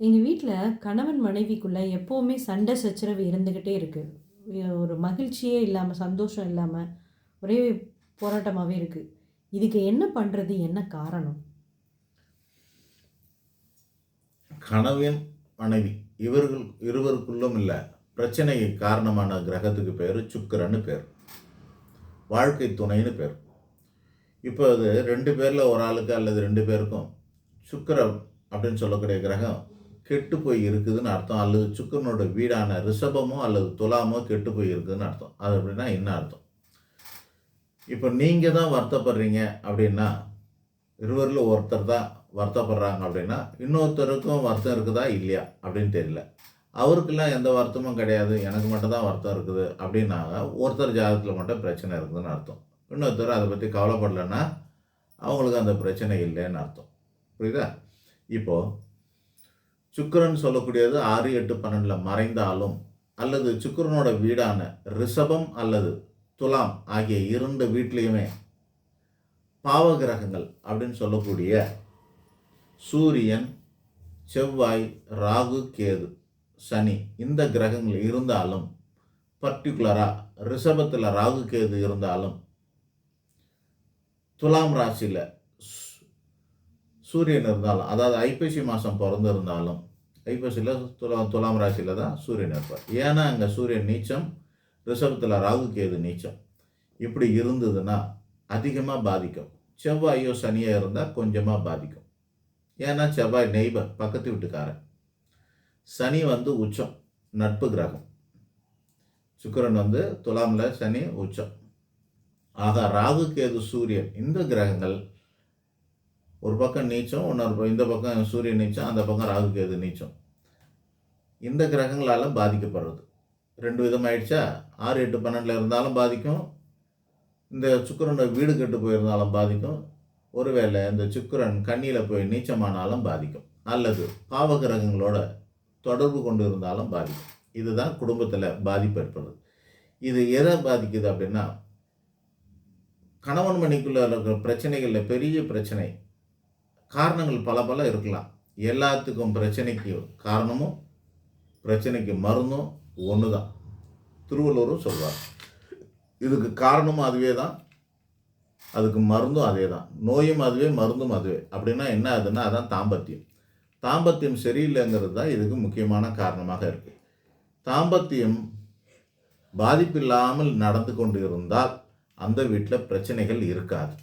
எங்கள் வீட்டில் கணவன் மனைவிக்குள்ளே எப்போவுமே சண்டை சச்சரவு இருந்துக்கிட்டே இருக்குது ஒரு மகிழ்ச்சியே இல்லாமல் சந்தோஷம் இல்லாமல் ஒரே போராட்டமாகவே இருக்குது இதுக்கு என்ன பண்ணுறது என்ன காரணம்? கணவன், மனைவி இவர்கள் இருவருக்குள்ளும் இல்லை பிரச்சனைக்கு காரணமான கிரகத்துக்கு பேர் சுக்கரன்னு பேர். வாழ்க்கை துணைன்னு பேர். இப்போ அது ரெண்டு பேரில் ஒரு ஆளுக்கு அல்லது ரெண்டு பேருக்கும் சுக்கிரன் அப்படின்னு சொல்லக்கூடிய கிரகம் கெட்டு போய் இருக்குதுன்னு அர்த்தம். அல்லது சுக்கரனோட வீடான ரிஷபமோ அல்லது துலாமோ கெட்டு போய் இருக்குதுன்னு அர்த்தம். அது அப்படின்னா என்ன அர்த்தம்? இப்போ நீங்கள் தான் வருத்தப்படுறீங்க அப்படின்னா, இருவரில் ஒருத்தர் தான் வருத்தப்படுறாங்க அப்படின்னா, இன்னொருத்தருக்கும் வருத்தம் இருக்குதா? இல்லையா? அப்படின்னு தெரியல. அவருக்கெல்லாம் எந்த வருத்தமும் கிடையாது. எனக்கு மட்டும் தான் வருத்தம் இருக்குது அப்படின்னாங்க, ஒருத்தர் ஜாதகத்தில் மட்டும் பிரச்சனை இருக்குதுன்னு அர்த்தம். இன்னொருத்தர் அதை பற்றி கவலைப்படலைன்னா அவங்களுக்கு அந்த பிரச்சனை இல்லைன்னு அர்த்தம். புரியுதா? இப்போது சுக்கரன் சொல்லக்கூடியது 6, 8, 12ல மறைந்தாலும், அல்லது சுக்கரனோட வீடான ரிஷபம் அல்லது துலாம் ஆகிய 2 வீட்லயுமே பாவ கிரகங்கள் அப்படின்னு சொல்லக்கூடிய சூரியன், செவ்வாய், ராகு, கேது, சனி இந்த கிரகங்கள் இருந்தாலும், பர்டிகுலராக ரிஷபத்தில் ராகு, கேது இருந்தாலும், துலாம் ராசியில் சூரியன் இருந்தாலும், அதாவது ஐப்பசி மாதம் பிறந்திருந்தாலும் ஐப்பசியில் துலா துலாம் ராசியில் தான் சூரியன் இருப்பார். ஏன்னா அங்கே சூரியன் நீச்சம், ரிஷபத்தில் ராகு, கேது நீச்சம். இப்படி இருந்ததுன்னா அதிகமாக பாதிக்கும். செவ்வாயோ, சனியோ இருந்தால் கொஞ்சமாக பாதிக்கும். ஏன்னா செவ்வாய் நெய்பர் பக்கத்து வீட்டுக்காரன். சனி வந்து உச்சம், நட்பு கிரகம். சுக்கிரன் வந்து துலாமில் சனி உச்சம். ஆக ராகு, கேது, சூரியன் இந்த கிரகங்கள் ஒரு பக்கம் நீச்சம், இன்னொரு இந்த பக்கம் சூரியன் நீச்சம், அந்த பக்கம் ராகு, கேது நீச்சம். இந்த கிரகங்களால் பாதிக்கப்படுறது. ரெண்டு விதமாயிடுச்சா? 6, 8, 12ல இருந்தாலும் பாதிக்கும். இந்த சுக்கிரனோட வீடு கெட்டு போயிருந்தாலும் பாதிக்கும். ஒருவேளை இந்த சுக்கிரன் கண்ணியில் போய் நீச்சமானாலும் பாதிக்கும். அல்லது பாவ கிரகங்களோட தொடர்பு கொண்டு இருந்தாலும் பாதிக்கும். இதுதான் குடும்பத்தில் பாதிப்பு ஏற்படுறது. இது எதை பாதிக்குது அப்படின்னா, கணவன் மணிக்குள்ளே இருக்கிற பிரச்சனைகளில் பெரிய பிரச்சனை. காரணங்கள் பல பல இருக்கலாம். எல்லாத்துக்கும் பிரச்சனைக்கு காரணமும், பிரச்சனைக்கு மருந்தும் ஒன்று தான். திருவள்ளுவரும் சொல்வார். இதுக்கு காரணமும் அதுவே தான். அதுக்கு மருந்தும் அதே தான். நோயும் அதுவே, மருந்தும் அதுவே. அப்படின்னா என்ன ஆகுதுன்னா, அதான் தாம்பத்தியம். தாம்பத்தியம் சரியில்லைங்கிறது தான் இதுக்கு முக்கியமான காரணமாக இருக்குது தாம்பத்தியம் பாதிப்பில்லாமல் நடந்து கொண்டு இருந்தால், அந்த வீட்டில் பிரச்சனைகள் இருக்காது.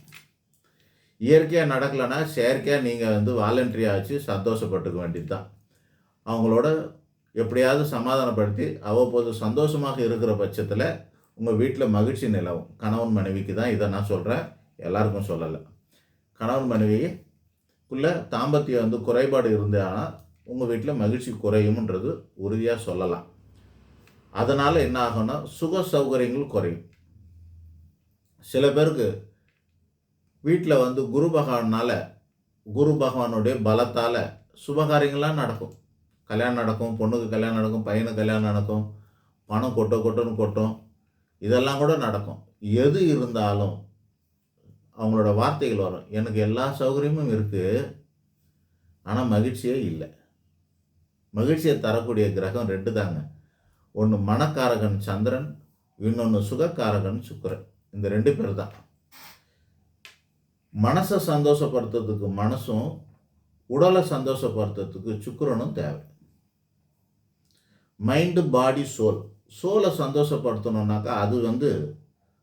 இயற்கையாக நடக்கலைன்னா செயற்கையாக நீங்கள் வந்து வாலண்டரியா வச்சு சந்தோஷப்பட்டுக்க வேண்டியது தான். அவங்களோட எப்படியாவது சமாதானப்படுத்தி, அவ்வப்போது சந்தோஷமாக இருக்கிற பட்சத்தில் உங்கள் வீட்டில் மகிழ்ச்சி நிலவும். கணவன் மனைவிக்கு தான் இதை நான் சொல்கிறேன் எல்லாருக்கும் சொல்லலை கணவன் மனைவிக்குள்ளே தாம்பத்தியம் வந்து குறைபாடு இருந்தால் உங்கள் வீட்டில் மகிழ்ச்சி குறையும்ன்றது உறுதியாக சொல்லலாம். அதனால் என்ன ஆகும்னா, சுக சௌகரியங்கள் குறையும். சில பேருக்கு வீட்டில் வந்து குரு பகவானால் குரு பகவானுடைய பலத்தால் சுபகாரியங்கள்லாம் நடக்கும். கல்யாணம் நடக்கும், பொண்ணுக்கு கல்யாணம் நடக்கும், பையனுக்கு கல்யாணம் நடக்கும். பணம் கொட்ட கொட்டுன்னு கொட்டும். இதெல்லாம் கூட நடக்கும். எது இருந்தாலும் அவங்களோட வார்த்தைகள் வரும். எனக்கு எல்லா சௌகரியமும் இருக்குது ஆனால் மகிழ்ச்சியே இல்லை மகிழ்ச்சியை தரக்கூடிய கிரகம் ரெண்டு தாங்க. ஒன்று மனக்காரகன் சந்திரன், இன்னொன்று சுகக்காரகன் சுக்கிரன். இந்த ரெண்டு பேர் தான். மனசை சந்தோஷப்படுத்துறதுக்கு மனசும், உடலை சந்தோஷப்படுத்துறதுக்கு சுக்கரனும் தேவை. Mind body, soul. சோலை சந்தோஷப்படுத்தணுன்னாக்கா அது வந்து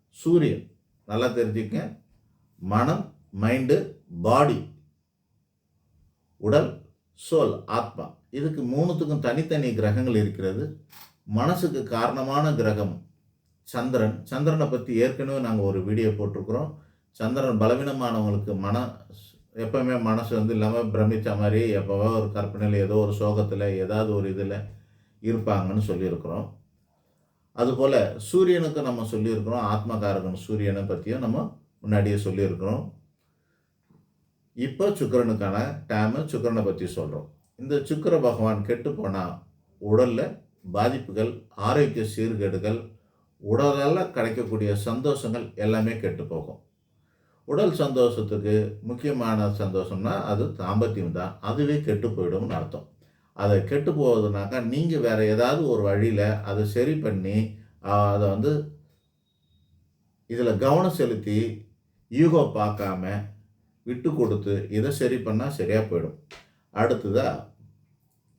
சூரியன். நல்லா தெரிஞ்சுக்க மனம், மைண்டு பாடி. உடல், சோல், ஆத்மா. இதுக்கு மூணுத்துக்கும் தனித்தனி கிரகங்கள் இருக்கிறது. மனசுக்கு காரணமான கிரகம் சந்திரன். சந்திரனை பற்றி ஏற்கனவே நாங்கள் ஒரு வீடியோ போட்டிருக்கிறோம். சந்திரன் பலவீனமானவங்களுக்கு மன எப்பவுமே மனசு வந்து இல்லாமல் பிரமித்த மாதிரி எப்போவோ ஒரு கற்பனையில் ஏதோ ஒரு சோகத்தில் ஏதாவது ஒரு இதில் இருப்பாங்கன்னு சொல்லியிருக்கிறோம். அதுபோல் சூரியனுக்கு நம்ம சொல்லியிருக்கிறோம். ஆத்மகாரகன் சூரியனை பற்றியும் நம்ம முன்னாடியே சொல்லியிருக்கிறோம். இப்போ சுக்கிரனுக்கான டேமு சுக்கரனை பற்றி சொல்கிறோம் இந்த சுக்கிர பகவான் கெட்டு போனால் உடலில் பாதிப்புகள், ஆரோக்கிய சீர்கேடுகள், உடலால் கிடைக்கக்கூடிய சந்தோஷங்கள் எல்லாமே கெட்டு போகும். உடல் சந்தோஷத்துக்கு முக்கியமான சந்தோஷம்னா, அது தாம்பத்தியம் தான். அதுவே கெட்டு போயிடும்னு அர்த்தம். அதை கெட்டு போகுதுனாக்கா நீங்கள் வேறு ஏதாவது ஒரு வழியில் அதை சரி பண்ணி அதை வந்து இதில் கவனம் செலுத்தி ஈகோ பார்க்காம விட்டு கொடுத்து இதை சரி பண்ணால் சரியாக போயிடும் அடுத்ததா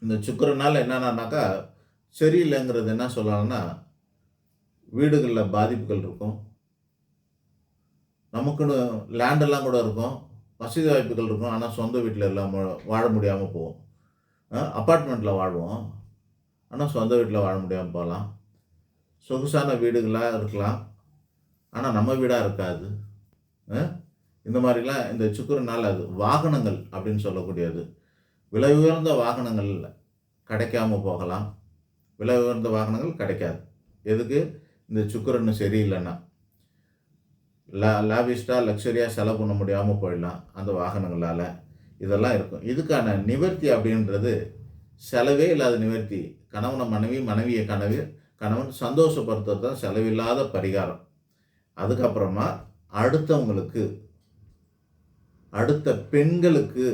இந்த சுக்கரனால் என்னென்னாக்கா சரியில்லைங்கிறது என்ன சொல்லலாம்னா வீடுகளில் பாதிப்புகள் இருக்கும் நமக்குன்னு லேண்டெல்லாம் கூட இருக்கும். வசதி வாய்ப்புகள் இருக்கும். ஆனால் சொந்த வீட்டில் எல்லாம் வாழ முடியாமல் போகும். அப்பார்ட்மெண்ட்டில் வாழ்வோம். ஆனால் சொந்த வீட்டில் வாழ முடியாமல் போகலாம். சொகுசான வீடுகளாக இருக்கலாம். ஆனால் நம்ம வீடாக இருக்காது. இந்த மாதிரிலாம் இந்த சுக்கரனால் அது வாகனங்கள் அப்படின்னு சொல்லக்கூடியது. விலை உயர்ந்த வாகனங்கள் கிடைக்காம போகலாம். விலை உயர்ந்த வாகனங்கள் கிடைக்காது. எதுக்கு? இந்த சுக்கரன்னு சரியில்லைன்னா. லா லாவிஸ்டாக லக்ஸரியாக செலவு பண்ண முடியாமல் போயிடலாம் அந்த வாகனங்களால். இதெல்லாம் இருக்கும். இதுக்கான நிவர்த்தி அப்படின்றது செலவே இல்லாத நிவர்த்தி. கணவனை மனைவி மனைவியை கனவு கணவன் சந்தோஷப்படுத்துறது தான் செலவில்லாத பரிகாரம். அதுக்கப்புறமா அடுத்தவங்களுக்கு அடுத்த பெண்களுக்கு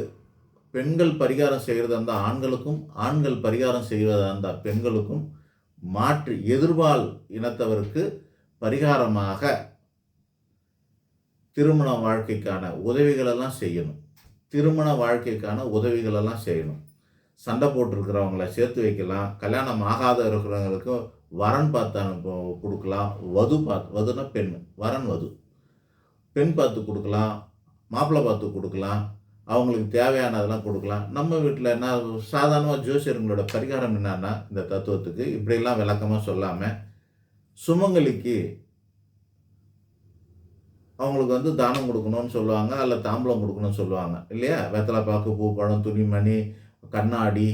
பெண்கள் பரிகாரம் செய்கிறதா இருந்தால் ஆண்களுக்கும் ஆண்கள் பரிகாரம் செய்கிறதா இருந்தால் பெண்களுக்கும் மாற்று எதிர்பால் இனத்தவருக்கு பரிகாரமாக திருமண வாழ்க்கைக்கான உதவிகளெல்லாம் செய்யணும். திருமண வாழ்க்கைக்கான உதவிகளெல்லாம் செய்யணும். சண்டை போட்டிருக்கிறவங்கள சேர்த்து வைக்கலாம். கல்யாணம் ஆகாத இருக்கிறவங்களுக்கு வரன் பார்த்து அனுப்ப கொடுக்கலாம். வது பார்த்து வதுனா பெண் வரன் வது. பெண் பார்த்து கொடுக்கலாம். மாப்பிள்ளை பார்த்து கொடுக்கலாம். அவங்களுக்கு தேவையானதெல்லாம் கொடுக்கலாம். நம்ம வீட்டில் என்ன சாதாரணமாக ஜோசியர்களோட பரிகாரம் என்னன்னா இந்த தத்துவத்துக்கு இப்படியெல்லாம் விளக்கமாக சொல்லாமல் சுமங்கலிக்கு அவங்களுக்கு வந்து தானம் கொடுக்கணும்னு சொல்லுவாங்க அல்ல தாம்பூலம் கொடுக்கணும்னு சொல்லுவாங்க. இல்லையா? வெத்தலை பாக்கு பூ பழம் துணிமணி கண்ணாடி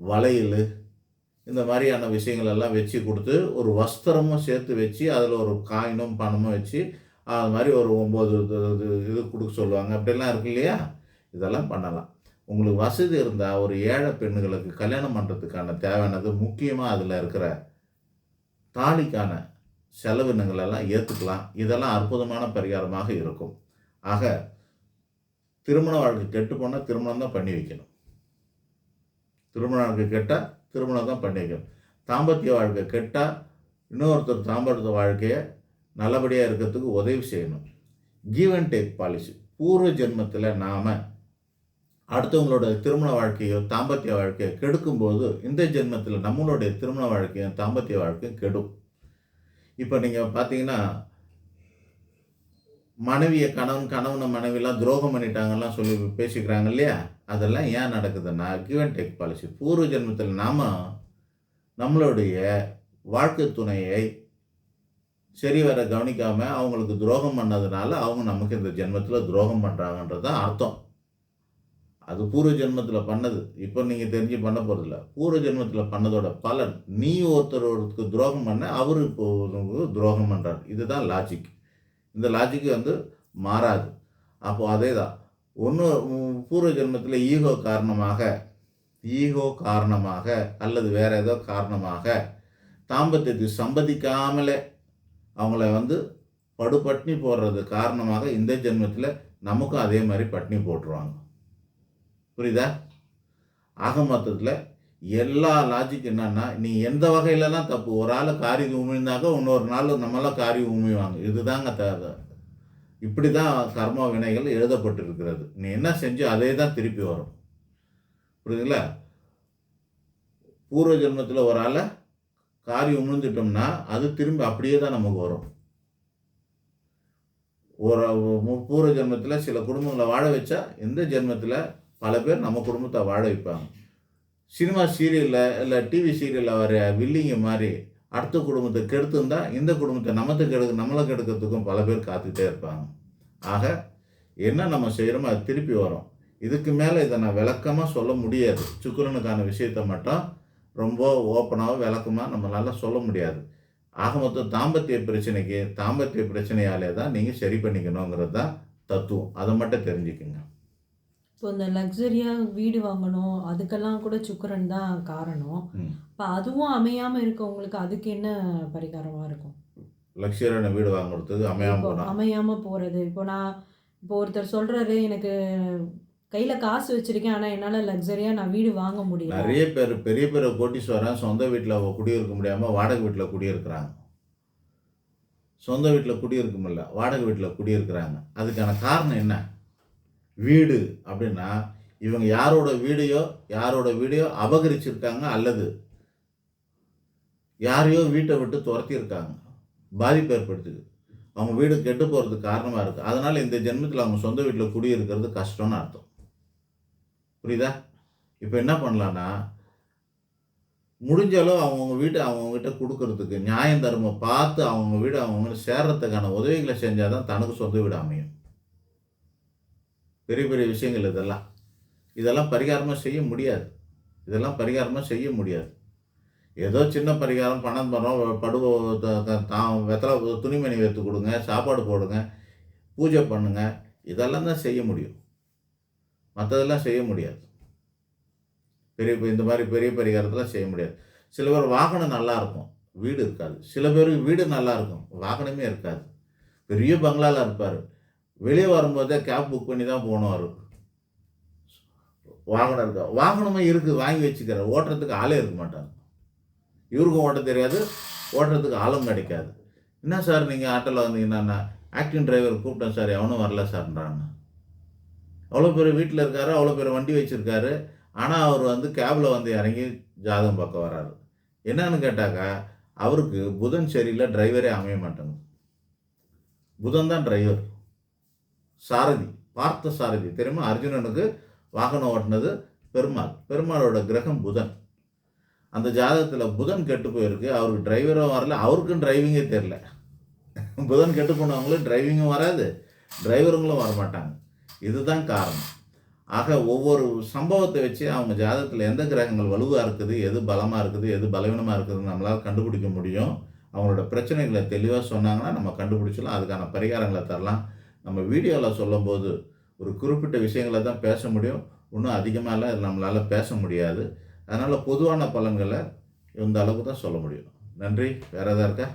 வளையல் இந்த மாதிரியான விஷயங்கள் எல்லாம் வச்சு கொடுத்து ஒரு வஸ்திரமும் சேர்த்து வச்சு அதில் ஒரு காயினும் பணமும் வச்சு அது மாதிரி ஒரு ஒம்பது இது கொடுக்க சொல்லுவாங்க. அப்படிலாம் இருக்கு இல்லையா? இதெல்லாம் பண்ணலாம். உங்களுக்கு வசதி இருந்தால் ஒரு ஏழை பெண்களுக்கு கல்யாணம் பண்ணுறதுக்கான தேவையானது முக்கியமாக அதில் இருக்கிற தாலிக்கான செலவினங்கள் எல்லாம் ஏற்றுக்கலாம் இதெல்லாம் அற்புதமான பரிகாரமாக இருக்கும். ஆக திருமண வாழ்க்கை கெட்டு போனால் திருமணம் தான் பண்ணி வைக்கணும். திருமண வாழ்க்கை கெட்டால் திருமணம் தான் பண்ணி வைக்கணும். தாம்பத்திய வாழ்க்கை கெட்டால் இன்னொருத்தர் தாம்பத்திய வாழ்க்கையை நல்லபடியாக இருக்கிறதுக்கு உதவி செய்யணும். கிவ் அண்ட் டேக் பாலிசி பூர்வ ஜென்மத்தில் நாம் அடுத்தவங்களோட திருமண வாழ்க்கையோ தாம்பத்திய வாழ்க்கையோ கெடுக்கும்போது இந்த ஜென்மத்தில் நம்மளுடைய திருமண வாழ்க்கையும் தாம்பத்திய வாழ்க்கையும் கெடும். இப்போ நீங்கள் பார்த்தீங்கன்னா மனைவியை கணவன் கணவனை மனைவிலாம் துரோகம் பண்ணிட்டாங்கலாம் சொல்லி பேசிக்கிறாங்க இல்லையா? அதெல்லாம் ஏன் நடக்குதுன்னா கிவ் அண்ட் டேக் பாலிசி பூர்வ ஜென்மத்தில் நாம் நம்மளுடைய வாழ்க்கை துணையை சரி வர கவனிக்காமல் அவங்களுக்கு துரோகம் பண்ணதுனால அவங்க நமக்கு இந்த ஜென்மத்தில் துரோகம் பண்ணுறாங்கன்றது தான் அர்த்தம். அது பூர்வ ஜென்மத்தில் பண்ணது. இப்போ நீங்கள் தெரிஞ்சு பண்ண போகிறதில்ல பூர்வ ஜென்மத்தில் பண்ணதோட பலன் நீ ஒருத்தருக்கு துரோகம் பண்ண அவர் இப்போ துரோகம் பண்ணுறார் இதுதான் லாஜிக் இந்த லாஜிக் வந்து மாறாது. அப்போது அதே தான் ஒன்று பூர்வ ஜென்மத்தில் ஈகோ காரணமாக ஈகோ காரணமாக அல்லது வேறு ஏதோ காரணமாக தாம்பத்தியத்தை சம்பதிக்காமலே அவங்கள வந்து படுபட்னி போடுறது காரணமாக இந்த ஜென்மத்தில் நமக்கும் அதே மாதிரி பட்னி போட்டுருவாங்க. புரியுதா? ஆக மொத்தத்தில் எல்லா லாஜிக் என்னன்னா நீ எந்த வகையிலலாம் தப்பு ஒரு ஆள் காரி உமிழ்ந்தாக்க இன்னொரு நாள் நம்மளாம் காரி உமிழ்வாங்க. இதுதாங்க தேவை. இப்படி தான் கர்ம வினைகள் எழுதப்பட்டிருக்கிறது. நீ என்ன செஞ்சோ அதே தான் திருப்பி வரும். புரியுதுங்களா? பூர்வ ஜென்மத்தில் ஒரு ஆளை காரி உமிழ்ந்துட்டோம்னா அது திரும்பி அப்படியே தான் நமக்கு வரும். ஒரு பூர்வ ஜென்மத்தில் சில குடும்பங்களை வாழ வச்சா இந்த ஜென்மத்தில் பல பேர் நம்ம குடும்பத்தை வாழ வைப்பாங்க. சினிமா சீரியலில் இல்லை டிவி சீரியலில் வர வில்லிங்க மாதிரி அடுத்த குடும்பத்தை கெடுத்துருந்தா இந்த குடும்பத்தை நமத்தை கெடுக்க நம்மளை கெடுக்கிறதுக்கும் பல பேர் காத்துக்கிட்டே இருப்பாங்க. ஆக என்ன நம்ம செய்கிறோமோ அது திருப்பி வரும். இதுக்கு மேலே இதை நான் விளக்கமாக சொல்ல முடியாது. சுக்கரனுக்கான விஷயத்தை மட்டும் ரொம்ப ஓப்பனாகவும் விளக்கமாக நம்மளால் சொல்ல முடியாது. ஆக மொத்தம் தாம்பத்திய பிரச்சனைக்கு தாம்பத்திய பிரச்சனையாலே தான் நீங்கள் சரி பண்ணிக்கணுங்கிறது தான் தத்துவம். அதை மட்டும் தெரிஞ்சுக்குங்க. இப்போ இந்த லக்ஸரியாக வீடு வாங்கணும் அதுக்கெல்லாம் கூட சுக்கிரன் தான் காரணம். இப்போ அதுவும் அமையாமல் இருக்கவங்களுக்கு அதுக்கு என்ன பரிகாரமாக இருக்கும்? லக்ஸரியான வீடு வாங்குறதுக்கு அமையாமல் அமையாமல் போகிறது இப்போ நான் இப்போ ஒருத்தர் சொல்கிறாரு எனக்கு கையில் காசு வச்சுருக்கேன் ஆனால் என்னால் லக்ஸரியாக நான் வீடு வாங்க முடியல. நிறைய பேர் பெரிய பெரிய கோட்டீஸ்வரன் சொந்த வீட்டில் குடியிருக்க முடியாமல் வாடகை வீட்டில் குடியிருக்கிறாங்க. சொந்த வீட்டில் குடியிருக்க முடியல வாடகை வீட்டில் குடியிருக்கிறாங்க. அதுக்கான காரணம் என்ன? வீடு அப்படின்னா இவங்க யாரோட வீடையோ யாரோட வீடையோ அபகரிச்சிருக்காங்க அல்லது யாரையோ வீட்டை விட்டு துரத்தியிருக்காங்க. பாதிப்பு ஏற்படுத்துது. அவங்க வீடு கெட்டு போகிறதுக்கு காரணமாக இருக்குது அதனால் இந்த ஜென்மத்தில் அவங்க சொந்த வீட்டில் குடியிருக்கிறது கஷ்டம்னு அர்த்தம். புரியுதா? இப்போ என்ன பண்ணலான்னா முடிஞ்ச அளவு அவங்கவுங்க வீட்டை அவங்கக்கிட்ட கொடுக்கறதுக்கு நியாயம் தர்மம் பார்த்து அவங்க வீடு அவங்க சேர்றதுக்கான உதவிகளை செஞ்சால் தான் தனக்கு சொந்த வீடு அமையும். பெரிய பெரிய விஷயங்கள் இதெல்லாம். இதெல்லாம் பரிகாரமாக செய்ய முடியாது. இதெல்லாம் பரிகாரமாக செய்ய முடியாது. ஏதோ சின்ன பரிகாரம் பணம் தரோம் படுவ த- த- தா- வெத்தலை துணிமணி வைத்து கொடுங்க சாப்பாடு போடுங்க பூஜை பண்ணுங்க இதெல்லாம் தான் செய்ய முடியும். மற்றதெல்லாம் செய்ய முடியாது. பெரிய பெரிய- இந்த மாதிரி பெரிய பரிகாரத்தெல்லாம் செய்ய முடியாது. சில பேர் வாகனம் நல்லாயிருக்கும் வீடு இருக்காது. சில பேருக்கு வீடு நல்லாயிருக்கும் வாகனமே இருக்காது. பெரிய பங்களால இருப்பார். வெளியே வரும்போதே கேப் புக் பண்ணி தான் போனார் வாகனம் இருக்கா வாகனமே இருக்குது வாங்கி வச்சுக்கிறார் ஓட்டுறதுக்கு ஆளே இருக்க மாட்டாங்க இவருக்கும் ஓட்ட தெரியாது ஓட்டுறதுக்கு ஆளும் கிடைக்காது. என்ன சார் நீங்கள் ஆட்டோவில் வந்தீங்கன்னா ஆக்டிங் டிரைவர் கூப்பிட்டேன் சார் எவனும் வரல சார்ன்றாங்க. அவ்வளோ பேர் வீட்டில் இருக்காரு அவ்வளோ பேர் வண்டி வச்சுருக்காரு. ஆனால் அவர் வந்து கேபில் வந்து இறங்கி ஜாதகம் பார்க்க வராரு. என்னன்னு கேட்டாக்கா அவருக்கு புதன் சரியில்லை டிரைவரே அமைய மாட்டாங்க புதன் தான் டிரைவர் சாரதி பார்த்த சாரதி. தெரியுமா அர்ஜுனனுக்கு வாகனம் ஓட்டினது பெருமாள். பெருமாளோட கிரகம் புதன். அந்த ஜாதகத்தில் புதன் கெட்டு போயிருக்கு. அவருக்கு டிரைவரும் வரல. அவருக்கும் டிரைவிங்கே தெரில புதன் கெட்டு போனவங்களும் டிரைவிங்கும் வராது. டிரைவருங்களும் வரமாட்டாங்க. இதுதான் காரணம். ஆக ஒவ்வொரு சம்பவத்தை வச்சு அவங்க ஜாதகத்தில் எந்த கிரகங்கள் வலுவாக இருக்குது எது பலமாக இருக்குது எது பலவீனமாக இருக்குதுன்னு நம்மளால் கண்டுபிடிக்க முடியும். அவங்களோட பிரச்சனைகளை தெளிவாக சொன்னாங்கன்னா நம்ம கண்டுபிடிச்சலாம் அதுக்கான பரிகாரங்களை தரலாம். நம்ம வீடியோவில் சொல்லும்போது ஒரு குறிப்பிட்ட விஷயங்களை தான் பேச முடியும். இன்னும் அதிகமாகலாம் இது நம்மளால் பேச முடியாது. அதனால் பொதுவான பலன்களை இந்த அளவுக்கு தான் சொல்ல முடியும். நன்றி. வேறு எதாவது இருக்கா?